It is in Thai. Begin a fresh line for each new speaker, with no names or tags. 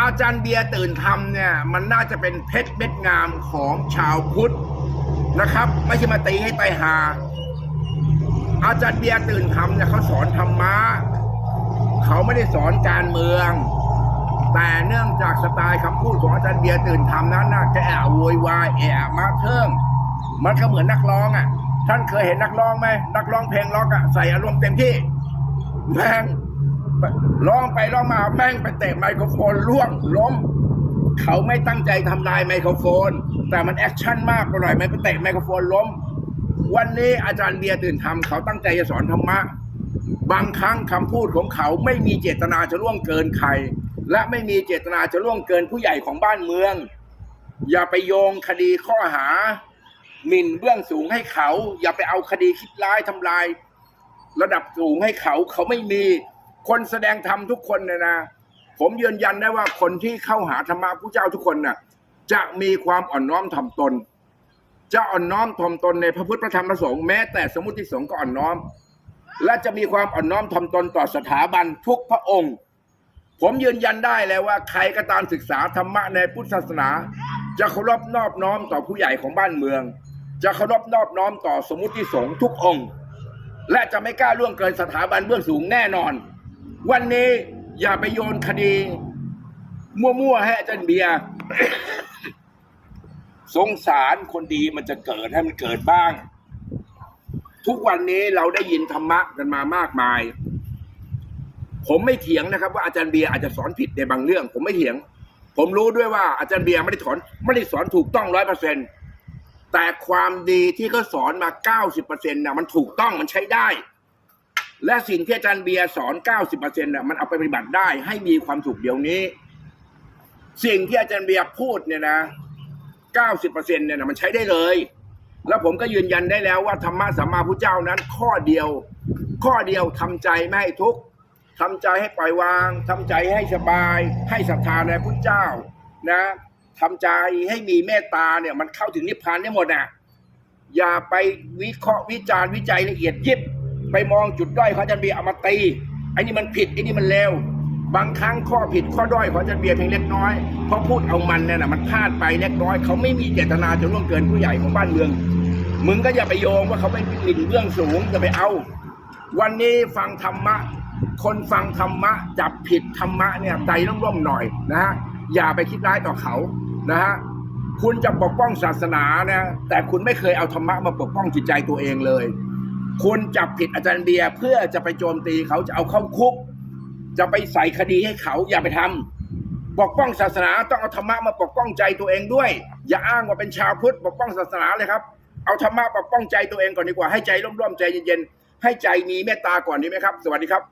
อาจารย์เบียร์ตื่นทำเนี่ย มันน่าจะเป็นเพชรเม็ดงามของชาวพุทธนะครับ ไม่ใช่มาตีให้ไตายหา อาจารย์เบียร์ตื่นทำเนี่ยเขาสอนธรรมะเขาไม่ได้สอนการเมือง แต่เนื่องจากสไตล์คำพูดของอาจารย์เบียร์ตื่นทำนั้นน่ะจะแอบโวยวายแอบมาเทิงมันก็เหมือนนักร้องอะ ท่านเคยเห็นนักร้องไหมนักร้องเพลงร็อกอะใส่อารมณ์เต็มที่แม่ง ร้องไปร้องมาแม่งไปเตะไมโครโฟนล่วงล้ม เขาไม่ตั้งใจทำลายไมโครโฟน แต่มันแอคชั่นมากไปหน่อยไม่ไปเตะไมโครโฟนล้ม วันนี้อาจารย์เบียร์ตื่นทำเขาตั้งใจจะสอนธรรมะบางครั้งคำพูดของเขาไม่มีเจตนาจะล่วงเกินใคร และไม่มีเจตนาจะล่วงเกินผู้ใหญ่ของบ้านเมือง อย่าไปโยงคดีข้อหาหมิ่นเบื้องสูงให้เขา อย่าไปเอาคดีคิดร้ายทำลาย ระดับสูงให้เขาเขาไม่มี คนแสดงธรรมทุกคนเนี่ยนะ ผมยืนยันได้ว่าคนที่เข้าหาธรรมะผู้เจ้าทุกคนน่ะ จะมีความอ่อนน้อมถ่อมตน จะอ่อนน้อมถ่อมตนในพระพุทธพระธรรมพระสงฆ์แม้แต่สมมติสงฆ์ก็อ่อนน้อม และจะมีความอ่อนน้อมถ่อมตนต่อสถาบันทุกพระองค์ ผมยืนยันได้เลยว่าใครก็ตามศึกษาธรรมะในพุทธศาสนา จะเคารพนอบน้อมต่อผู้ใหญ่ของบ้านเมือง จะเคารพนอบน้อมต่อสมมุติสงฆ์ทุกองค์ และจะไม่กล้าล่วงเกินสถาบันเบื้องสูงแน่นอน วันนี้อย่าไปโยนคดี มั่วๆให้อาจารย์เบียร์สงสารคนดีมันจะเกิดให้มันเกิดบ้าง ทุกวันนี้เราได้ยินธรรมะกันมามากมาย ผมไม่เถียงนะครับ ว่าอาจารย์เบียร์อาจจะสอนผิดในบางเรื่อง ผมไม่เถียง ผมรู้ด้วยว่าอาจารย์เบียร์ไม่ได้สอนไม่ได้สอนถูกต้องร้อยเปอร์เซ็นแต่ความดีที่เขาสอนมาเก้าสิบเปอร์เซ็นต์น่ะมันถูกต้องมันใช้ได้ และสิ่งที่อาจารย์เบียร์สอนเก้าสิบเนต์น่ะมันเอาไปปฏิบัติได้ให้มีความสุขเดี๋ยวนี้ สิ่งที่อาจารย์เบียร์พูดเนี่ยนะเก้าสิบเนี่ยนะมันใช้ได้เลย แล้วผมก็ยืนยันได้แล้วว่าธรรมะสัมมาพุทธเจ้านั้น ข้อเดียว ข้อเดียวทำใจไม่ให้ทุกข์ทำใจให้ปล่อยวางทำใจให้สบาย ให้ศรัทธาในพุทธเจ้า นะทำใจให้มีเมตตาเนี่ยมันเข้าถึงนิพพานได้หมดน่ะอย่าไปวิเคราะห์วิจารณ์วิจัยละเอียดยิบ ไปมองจุดด้อยของอาจารย์เบียร์เอามาตีไอ้นี่มันผิดไอ้นี่มันเลวบางครั้งข้อผิดข้อด้อยของอาจารย์เบียร์เพียงเล็กน้อยเพราะพูดเอามันเนี่ยนะมันพลาดไปเล็กน้อย เขาไม่มีเจตนาจะล่วงเกินผู้ใหญ่ของบ้านเมืองมึงก็อย่าไปโยงว่าเขาไม่หมิ่นเบื้องสูงอย่าไปเอา วันนี้ฟังธรรมะ คนฟังธรรมะ จับผิดธรรมะเนี่ยใจร่มๆหน่อยนะฮะอย่าไปคิดร้ายต่อเขานะฮะคุณจะปกป้องศาสนานะแต่คุณไม่เคยเอาธรรมะมาปกป้องจิตใจตัวเองเลย คุณจับผิดอาจารย์เบียร์เพื่อจะไปโจมตีเขาจะเอาเข้าคุก จะไปใส่คดีให้เขาอย่าไปทำปกป้องศาสนาต้องเอาธรรมะมาปกป้องใจตัวเองด้วย อย่าอ้างว่าเป็นชาวพุทธปกป้องศาสนาเลยครับ เอาธรรมะปกป้องใจตัวเองก่อนดีกว่าให้ใจร่มๆใจเย็นๆให้ใจมีเมตตาก่อนดีไหมครับ สวัสดีครับ